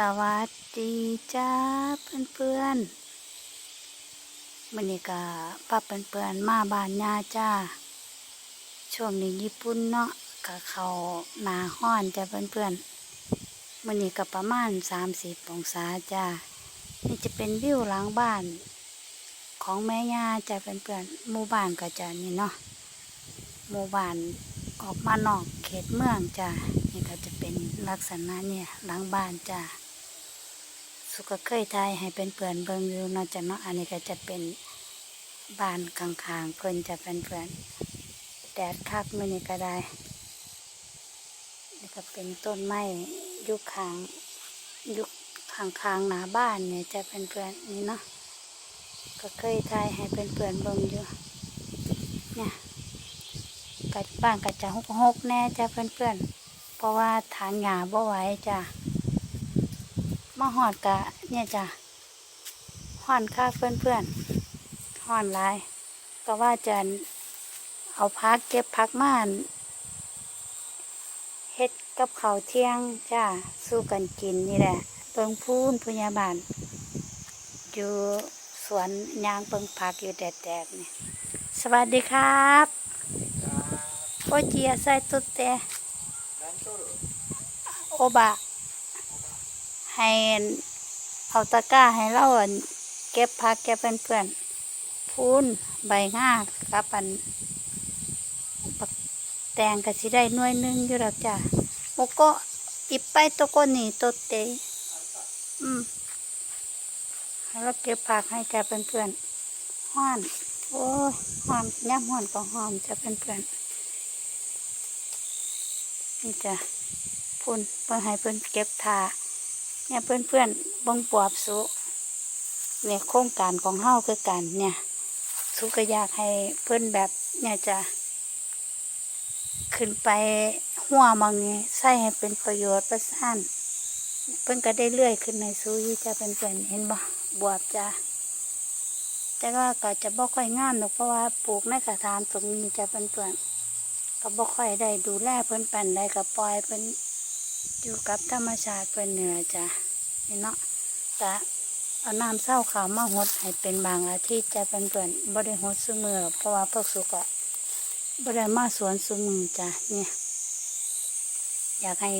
สวัสดีจ้าเพื่อนๆมันนี้ก็ป้าเพื่อนๆมาบ้านยาจ้า ช่วงนี้ญี่ปุ่นเนาะก็เขาหนาห้อนจ้าเพื่อนๆมันนี้ก็ประมาณสามสิบองศาจ้า นี่จะเป็นวิวหลังบ้าน ของแม่ย่าจ้าเพื่อนๆหมู่บ้านก็จะนี่เนาะหมู่บ้านออกมานอกเขตเมืองจ้านี่ก็จะเป็นลักษณะเนี่ยหลังบ้านจ้า สุก็เคยทายให้เป็นเพื่อนเบิงอยู่เนาะจ้ะเนาะอันนี้ก็จะเป็นบ้านข้างๆเพิ่นจะเป็นเพื่อนแดดคักมือนี้ก็ได้นี่ก็เป็นต้นไม้ยุคขางยุคข้างหน้าบ้านเนี่ยจะเป็นเพื่อนนี่เนาะก็เคยทายให้เป็นเพื่อนเบิงอยู่เนี่ยกัดบ้านก็จะหกๆแน่จะเพื่อนเพราะว่าทางหญ้าบ่ไหวจ้ะ มาหอดกะ เนี่ยจ้ะห่อนค่าเพื่อนเพื่อนๆห่อนหลาย ก็ว่าจะเอาพักเก็บพักม่านเฮ็ดกับเขาวเที่ยงจ้าสู้กันกินนี่แหละเปิงพูนพยาบาลอยู่สวนยางเปิงพักอยู่แดดๆนี่สวัสดีครับโอเจียใส่ตุดแต่โอบะ ให้เอาตะกร้าให้เราอั่นเก็บพักเก็บเพื่อนๆพูนใบง่ากับอันปักแตงก็สิได้หน่วยนึงอยู่หรอกจ้ะโมก็อิไปโตโกนี่โตเตะอืมให้เราเก็บผักให้แกเพื่อนๆห้อน โอ้ยห้อนย่ำห้อนก็หอมจะเพื่อนๆนี่จ้ะพูนเพื่อให้เพื่อนเก็บทา เนี่ยเพื่อนเพื่อนบงปอบสุเนี่ยโครงการของเฮาคือกันเนี่ย สุก็อยากให้เพื่อนแบบเนี่ยจะ ขึ้นไปหัวมังนี้ใส่ให้เป็นประโยชน์ประสานเพื่อนก็ได้เลื่อยขึ้นในสูอยู่จะเป็นเพื่อนเห็นบ่บวบจ้ะแต่ว่าก็จะบ่ค่อยงามหรอกเพราะว่าปลูกในกระถางตรงนี้จะเป็นเพื่อนก็บ่ค่อยได้ดูแลเพื่อนปันได้ก็ปล่อยเพื่อน อยู่กับธรรมชาติเป็นเหนือจ้ะนี่เนาะกะเอาน้ำเศร้าขาวมาหดให้เป็นบางอาทิตย์จะเป็นเปิ่นบ่ได้หดซุมือหรอเพราะว่าพวกสุกะบ่ได้มาสวนซุมือจ้ะเนี่ยอยากให้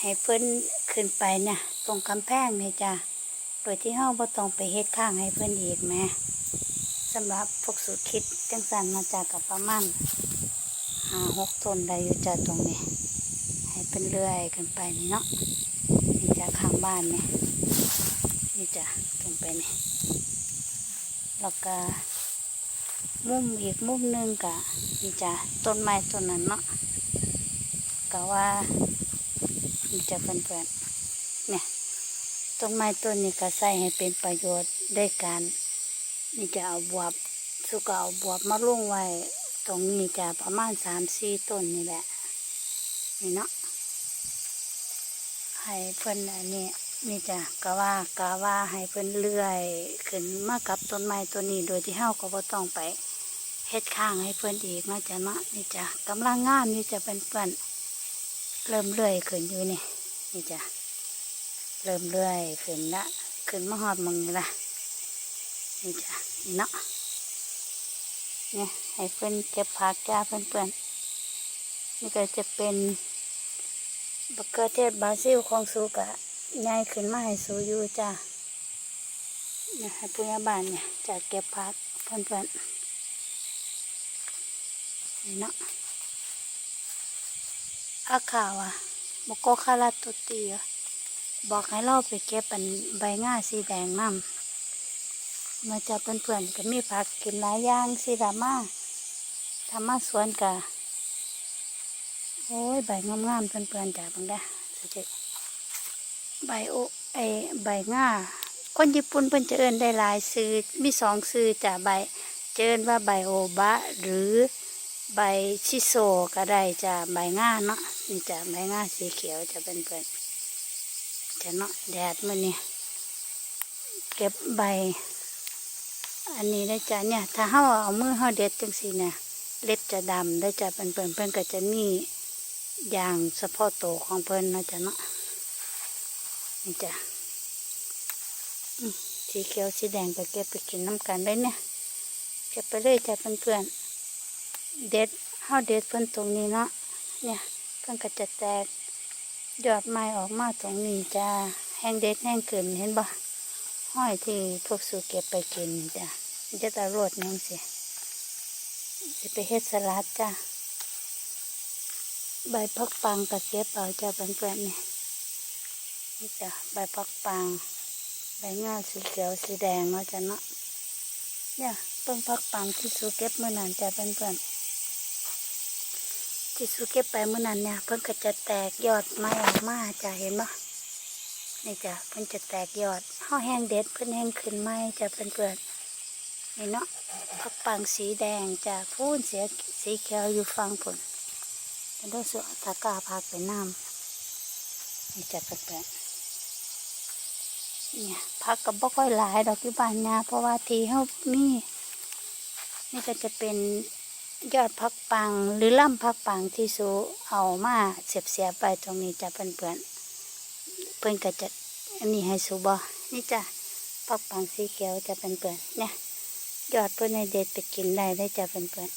ให้เพิ่นขึ้นไปเนี่ยตรงกำแพงเนี่ยจ้ะโดยที่เฮาบ่ต้องไปเฮ็ดข้างให้เพิ่นอีกแม่สำหรับพวกสุคิดจังสันมาจากกับประมาณห้าหกต้นได้อยู่จ้ะตรงนี้ เป็นเรื่อยขึ้นไปนี่เนาะนี่จะข้างบ้านเนี่ยนี่จะขึ้นไปนี่แล้วก็มุมอีกมุมหนึงกะนี่จะต้นไม้ต้นนั้นเนาะก็ว่านี่จะเพื่อนๆเนี่ยต้นไม้ต้นนี้ก็ใส่ให้เป็นประโยชน์ได้การนี่จะเอาบวบสุกเอาบวบมาลงไว้ตรงนี้จะประมาณสามสี่ต้นนี่แหละนี่เนาะ ให้เพิ่นอันนี้นี่จ้ะกะว่ากะว่าให้เพิ่นเลื่อยขึ้นมากับต้นไม้ตัวนี้โดยที่เฮาก็บ่ต้องไปเฮ็ดข้างให้เพิ่นอีกเนาะจ้ะเนาะนี่จ้ะกำลังงามนี่จะเป็นเพิ่อนเริ่มเลื่อยขึ้นอยู่นี่นี่จ้ะเริ่มเลื่อยขึ้นละขึ้นมาฮอดมึงนี่ละนี่จ้ะนี่เนาะเนี่ยให้เพิ่อนเก็บผักจ้าเพิ่อนๆนี่ก็จะเป็น บักเกอร์เทศบราซิลของสูกะง่ายขึ้นมาให้สูอยู่จ้านี่ยให้พยาบาลเนี่ยจะเก็บพักเพื่อนๆนี่เนาะอาข่าวอะมกโกคาราตุตีอะบอกให้เราไปเก็บเป็นใบง่าสีแดงน้ำมาจากเพื่อนๆก็มีผักกินหลายอย่างสีดามาทำมาสวนกะ โอ้ย ใบงามๆเพื่อนๆจ้ะบังได้อสิใบโอไอใบง่าคนญี่ปุ่นเพิ่นจะเอิ้นได้หลายซื้อมีสองซื้อจ้ะใบเจริญว่าใบโอบะ หรือใบชิโซก็ได้จ้ะใบง่าเนาะนี่จ้ะใบง่าสีเขียวจะเป็นเพื่อนจะเนาะแดดมื้อนี้เก็บใบ อันนี้ได้จ้ะเนี่ย ถ้าเฮาเอามือเฮาเด็ดจังซี่เนี่ยเล็บจะดำได้จะเป็นเพื่อนเพื่อนก็จะมี อย่างเฉพาะตัวของเพื่อนนะจ๊ะเนาะนี่จ้ะสีเขียวสีแดงก็เก็บไปกินน้ำกันได้เนี่ยเก็บไปเลยจ้ะเพื่อนๆเด็ดเฮาเด็ดเพิ่นตรงนี้เนาะเนี่ยเพิ่นก็จะแตกยอดไม้ออกมาตรงนี้จ้ะแห้งเด็ดแห้งขึ้นเห็นบ่ห้อยที่พวกสูเก็บไปกินจ้ะมันจะตะรวดนึงสิจะไปเฮ็ดสลัดจ้ะ ใบพักปังก็เก็บเอาจ้ะเพื่อนๆนี่นี่จ้ะใบปักปังใบงาสีเขียวสีแดงเนาะจ้ะเนาะเนี่ยต้นพักปังที่สูเก็บเมื่อนั้นจะเป็นเพื่อนที่สูเก็บไปเมื่อนั้นเนี่ยเพิ่นก็จะแตกยอดไม้ออกมาจ้ะเห็นปะนี่จ้ะเพิ่นจะแตกยอดห่อแห้งเด็ดเพิ่นแห้งขึ้นไม้จะเป็นเพื่อนนี่เนาะพักปังสีแดงจ้ะพูนเสียสีเขียวอยู่ฟังผล แล้วด้วยสุตะก้าพักไปน้ำนี่จะเป็นเนี่ยพักกับบ่ค่อยหลายดอกที่บ้านยาเพราะว่าทีเขามีนี่ก็จะเป็นยอดพักปังหรือล่ำพักปังที่สูเอามาเสียบเสียไปตรงนี้จะเป็นเพื่อนเพื่อนก็จะอันนี้ให้สูบอนี่จ้ะพักปังสีเขียวจะเป็นเพื่อนเนี่ยยอดเพื่อนในเด็ดไปกินได้ได้จะเป็นเพื่อน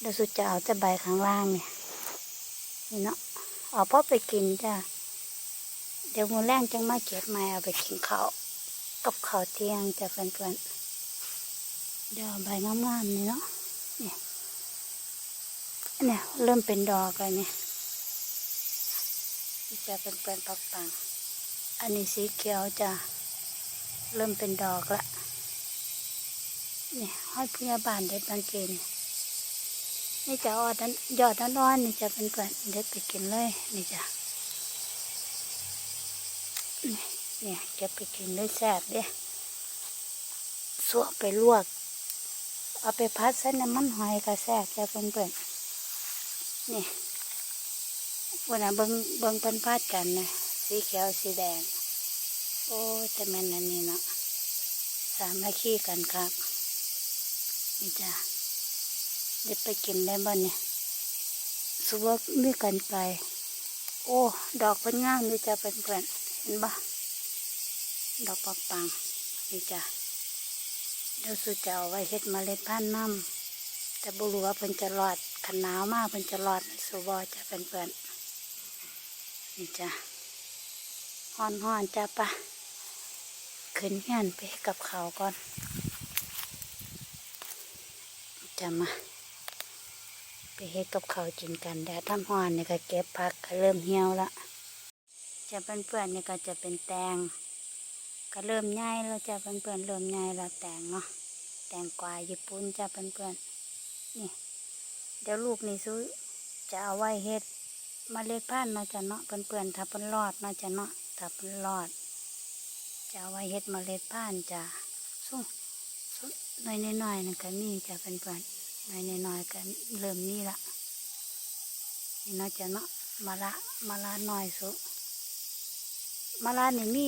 เดี๋ยวสุจะเอาแต่ใบข้างล่างเนี่ย นี่เนาะเอาพ่อไปกินจ้ะเดี๋ยวมือแรงจังมาเก็บมาเอาไปกินข้าวกับข้าวเที่ยงจ้ะเพื่อนๆเดี๋ยวเอาใบงามๆนี่เนาะเนี่ยเนี่ยเริ่มเป็นดอกแล้วเนี่ยจะเป็นเปลือนปักปังอันนี้สีเขียวจะเริ่มเป็นดอกละเนี่ยห้อยพยาบาลเด็ดบางเกน นี่จะออดนั้นยอดนั้นร้อนนี่จะเป็นเปลือนเด็ดไปกินเลยนี่จ้ะเนี่ยเก็บไปกินได้แซ่บเด้สวไปลวก เอาไปพัดใส่น้ำมันหอยก็แซ่บจะเป็นเปิ่นนี่วันน่ะเบิ้งเบิ้งเพิ่นพัดกันนะสีเขียวสีแดง โอ้แต่แม่นอันนี้เนาะสามัคคีกันครับนี่จ้ะ เด็ดไปกินได้บ่เนี่ยสุวกมีกันไกลโอ้ ดอกเพิ่นงามนี่จ้ะเป็นเพื่อนๆเห็นบ่ดอกปักปังนี่จ้ะเดี๋ยวสุจะเอาไว้เฮ็ดเมล็ดพันธุ์น้ำแต่บุรู้ว่าเพิ่นจะรอดขนหนาวมากเพิ่นจะรอดสุบอจะเป็นเพื่อนๆนี่จ้ะฮ้อนฮ้อนจ้ะปะขึ้นเฮียนไปกับเขาก่อนจะมา ไปเฮ็ดกับเขาวกินกันแดดทำฮ้อนนี่ก็เก็บผักก็เริ่มเหี่ยวละจะเปื่อนๆนี่ก็จะเป็นแตง ก็เริ่มง่ายแล้วจะเพื่อนๆเริ่มง่ายแล้วแตงเนาะแตงกวาญี่ปุ่นจะเพื่อนๆนี่ เดี๋ยวลูกนี่ซื้อจะเอาไว้เฮ็ดเมล็ดพันธุ์นาะจะเนาะเพื่อนๆถ้าเพิ่นรอดเนาะจะเนาะถ้าเพิ่นรอด จะเอาไว้เฮ็ดเมล็ดพันธุ์จะสู้สู้น้อยๆน้อยๆนั่นก็มีจะเพื่อนๆ น้อยๆน้อยๆก็เริ่มมีละนี่เนาจะเนาะมะละมะละน้อยสุมะลานี่มี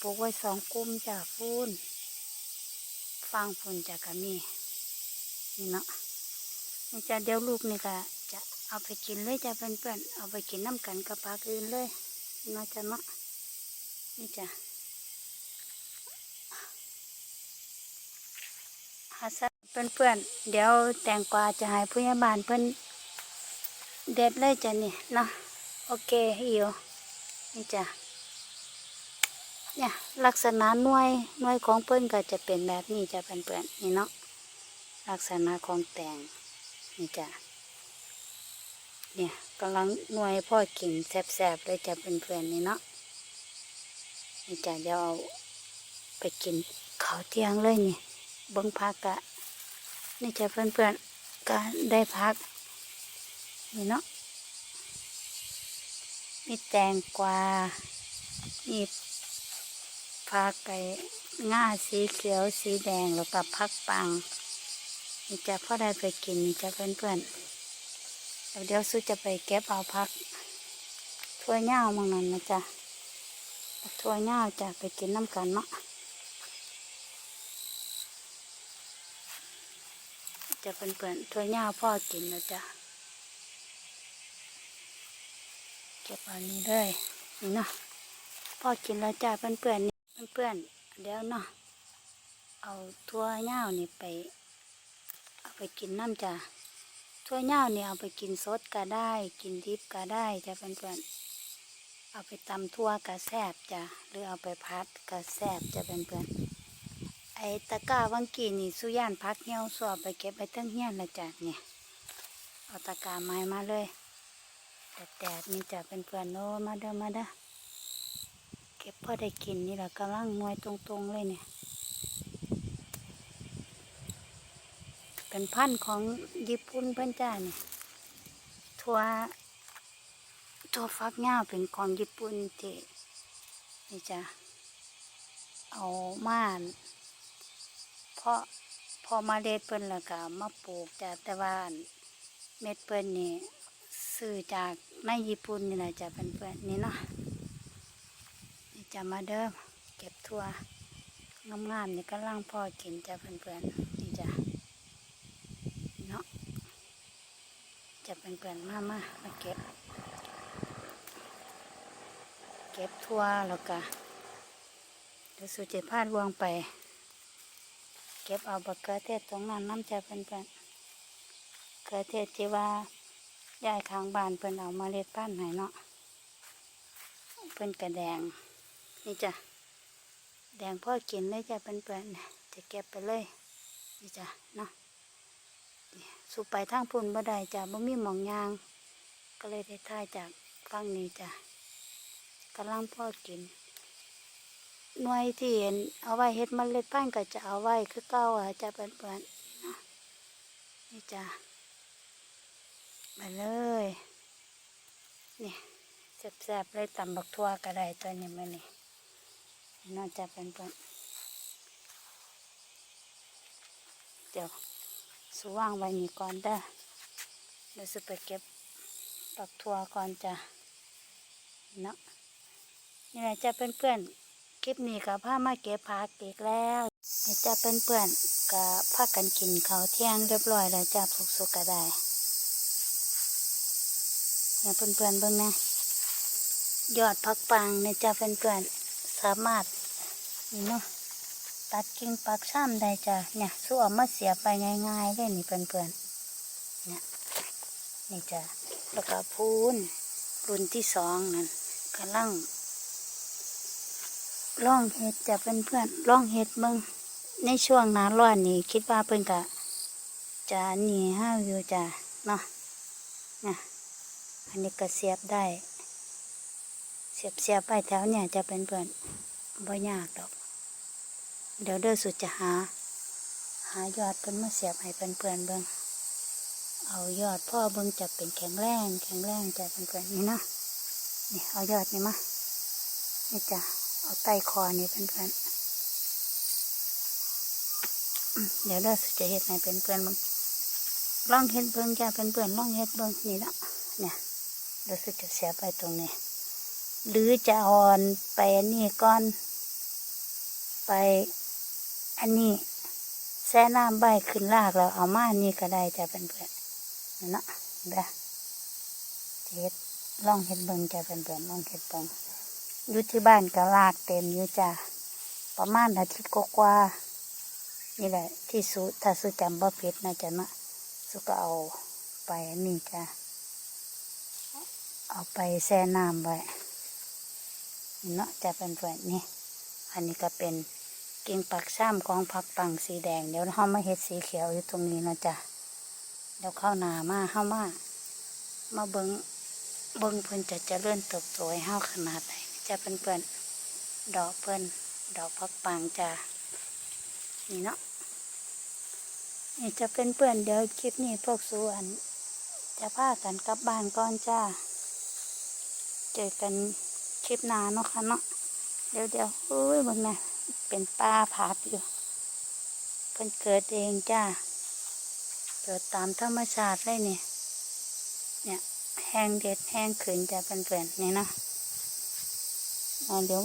ปลูกไว้สองกลุ่มจากฟูนฟังฝุ่นจากกะมีนี่เนาะนี่จะเดี๋ยวลูกนี่ก็จะเอาไปกินเลยจะเพื่อนๆเอาไปกินน้ำกันกับปลาอื่นเลยเนาจะเนาะนี่จ้ะ หาซะเพื่อนเดี๋ยวแตงกวาจะให้ผู้ใหญ่บ้านเพื่อนเด็ดเลยจ้ะนี่เนาะโอเคอิวนี่จ้ะเนี่ยลักษณะหน่วยหน่วยของเพิ่อนก็จะเป็นแบบนี้จะเป็นเปื่อนนี่เนาะลักษณะของแตงนี่จ้ะเนี่ยกำลังหน่วยพ่อกินแซ่บๆเลยจะเป็นเพื่อนนี่เนาะนี่จ้ะเดี๋ยวเอาไปกินข้าวเที่ยงเลยนี่เบิ้งพักกะ นี่จะเพื่อนๆก็ได้พัก นี่เนาะมีแตงกวามีผักไก่ง่าสีเขียวสีแดงแล้วก็ผักปัง นี่จะพ่อได้ไปกินนี่จะเพื่อนๆเดี๋ยวซื้จะไปเก็บเอาผักถ้วยเน่ามังนั่นนะจ๊ะถ้วยเน่าจะไปกินน้ำกันเนาะ จะเป็นเพื่อนๆถ้วยเน่าพ่อกินนะจ๊ะเก็บอานี้เลยนี่เนาะพ่อกินแล้วจ้าเพื่อนๆนี่เพื่อนๆเดี๋ยวเนาะเอาทั่วเหย้านี่ไป เอาไปกินน้ำจ้าทั่วเหย้านี่เอาไปกินสดก็ได้ กินดิบก็ได้จ้าเพื่อนๆเอาไปตำทั่วกะแซบจ้าหรือเอาไปพัดกะแซบจ้าเพื่อนๆ ไอตะกร้าวังกีนี่สุย่านพักเหี่ยวสวบไปเก็บไปตั้งเฮียนละจ้าเนี่ยเอาตะกร้าไม้มาเลยแดดๆนี่จะเป็นเพื่อนโอ้มาเด้อมาเด้อเก็บพอได้กินนี่แหละกำลังมวยตรงๆเลยเนี่ย เป็นพันธุ์ของญี่ปุ่นเพื่อนจ้าเนี่ยทัวทัวฟักเงาเป็นของญี่ปุ่นที่นี่จ้ะเอามา เพาะพอมาเด็ดเปิ้นแล้วก็มาปลูกจ้ะแต่ว่าเม็ดเปิ้นนี่ซื้อจากในญี่ปุ่นนี่แหละจะเป็นเพื่อนนี่เนาะนี่จะมาเดิมเก็บทั่วงามๆนี่ก็ล่างพ่อกินจะเป็นเพื่อนๆนี่จะเนาะจะเป็นเพื่อนๆมามามาเก็บ เก็บทั่วแล้วก็เดี๋ยวสุจิพาดวงไป เก็บเอาบักเขือเทศตรงนั้นน้ำจะเป็นเพื่อนเขือเทศที่ว่ายายข้างบ้านเพิ่นเอามาเล็ดพันธุ์ให้เนาะเพิ่นกระแดง นี่จ้ะแดงพ่อกินเลยจ้ะเพิ่นเปิ้นจะเก็บไปเลย นี่จ้ะเนาะสูบไปทางพุ่นบ่ได้จ้ะบ่มีหมองยาง ก็เลยได้ท่ายจากฝั่งนี้จ้ะกำลังพ่อกิน หน่วยที่เห็นเอาไว้เฮ็ดเมันเล็ดพันธุ์ก็จะเอาไว้คือเก่าอะจะเปิ้นๆเนาะนี่จ้ะมาเลยนี่แซ่บๆเลยตำบักทั่วก็ได้ตัวนี้มานี่น่าจะเป็นเพื่อนเดี๋ยวสว่างไว้นี่ก่อนเด้อเดี๋ยวจะไปเก็บบักทั่วก่อนจ้ะเนาะนี่แหละจะเป็นเพื่อน คลิปนี้กับผ้ามาเก็บผักอีกแล้วนี่จะเป็นเพื่อนกับผ้ากันกินเขาเที่ยงเรียบร้อยแล้วจ้ะสุกๆก็ได้เนี่ยเพื่อนๆเบิ่งนะยอดพักปังเนี่ยจะเพื่อนๆสามารถนี่เนาะตัดกิ่งปักซ้ำได้จ้ะเนี่ยสู้เอามาเสียไปง่ายๆเลยนี่เพื่อนๆเนี่ยนี่จ้ะแล้วก็พูนรุ่นที่สองนั่นกำลัง ล่องเห็ดจะเพื่อนๆล่องเห็ดเบิ่งในช่วงหน้าร้อนนี่คิดว่าเพิ่อนกะจะหนีห้าวอยู่จ้ะเนาะนี่ยอันนี้ก็เสียบได้ เสียบเสียบไปแถวเนี่ยจะเป็นเพื่อนบ่ยากดอก เดี๋ยวเด้อสุดจะหา หายอดเพิ่อนมาเสียบให้เพื่อนเพื่อนเบิ่งเอายอดพ่อเบิ่งจะเป็นแข็งแรงแข็งแรงจะเป็นเพื่อนนี่นะนี่เอายอดนี่มานี่จ้ะ เอาใต้คอนี่เพื่อนเพื่อนๆเดี๋ยวเด้อสุจะเฮ็ดให้เพื่อนเพื่อนๆเบิ่งลองเฮ็ดเบิ่งจ้ะเพื่อนเพื่อนๆลองเฮ็ดเบิ่งนี่ละเนี่ยรู้สึกจะเสียไปตรงนี้ หรือจะอ่อนไปอันนี้ก่อน ไปอันนี้แช่น้ำใบขึ้นลากเราเอามานนี้ก็ได้จะเป็นเพื่อนนั่นเนาะเด้อเฮ็ดลองเฮ็ดเบิ่งจะเป็นเพื่อนลองเฮ็ดเบิ่ง อยู่ที่บ้านก็ลากเต็มอยู่จ้ะประมาณอาทิตย์กว่าๆนี่แหละ ที่สุถ้าสุจำบ่ผิดนะจ๊ะเนาะสุก็เอาไปนนี้จ้ะเอาไปแช่น้ำไว้เนาะจะเป็นแบบนี้อันนี้ก็เป็นกิ่งปักซ้ำของผักปังสีแดง เดี๋ยวเรามาเห็ดสีเขียวอยู่ตรงนี้นะจ๊ะเดี๋ยวเข้าหนามาเข้ามา มาเบิงเบิงเพิ่นจะเจริญเติบโตให้เฮาขนาดไหน จะเป็นเพิ่นดอกเพิ่นดอกผักปังจ้ะนี่เนาะนี่จะเป็นเพื่อนเดี๋ยวคลิปนี้พวกส่วน จะพากันกลับบ้านก่อนจ้าเจอกันคลิปหน้าเนาะค่ะเนาะเดี๋ยวเดี๋ยวอุ้ยบางนะเป็นป้าผักอยู่เพิ่นเกิดเองจ้าเกิดตามธรรมชาติเลยเนี่ยเนี่ยแห้งเด็ดแห้งขืนจะเป็นเพื่อนๆนี่เนาะ เดี๋ยว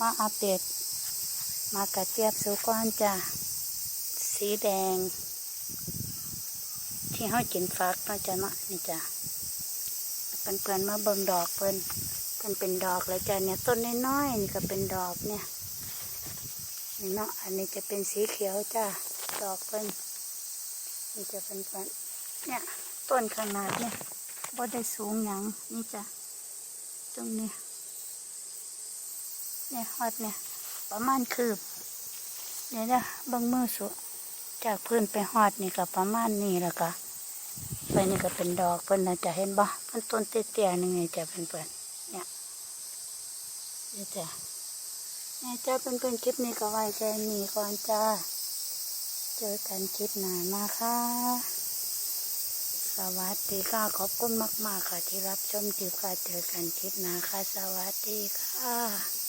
มาอัปเดต มากระเจี๊ยบสุก้อนจ้าสีแดง ที่เขากินฟักเนาะจ้ะเนาะนี่จ้ะเพื่อนๆมาเบิ่งดอกเพิ่นมันเป็นดอกแล้วจ้ะเนี่ยต้นน้อยๆนี่ก็เป็นดอกเนี่ยนี่เนาะอันนี้จะเป็นสีเขียวจ้ะดอกเพิ่นนี่จะเป็นแบบเนี่ยต้นขนาดเนี่ยบ่ได้สูงหยังนี่จ้ะตรงนี้ เนี่ยฮอดเนี่ย ประมาณคืบเนี่ยนะบางมือสุจากพื้นไปฮอดนี่ก็ประมาณนี้แล้วก็ไปนี่ก็เป็นดอกเพิ่นนะจะเห็นบ่มันต้นเตี้ยๆนี่ไงจะเป็นเพิ่นเนี่ยนี่จ้ะเนี่ยจ้าเป็นเพื่อนๆคลิปนี้ก็ไว้แค่นี้ก่อนจ้า เจอกันคลิปหน้ามาค่ะสวัสดีค่ะ ขอบคุณมาก ๆ ค่ะที่รับชมคลิปค่ะ เจอกันคลิปหน้าค่ะ สวัสดีค่ะ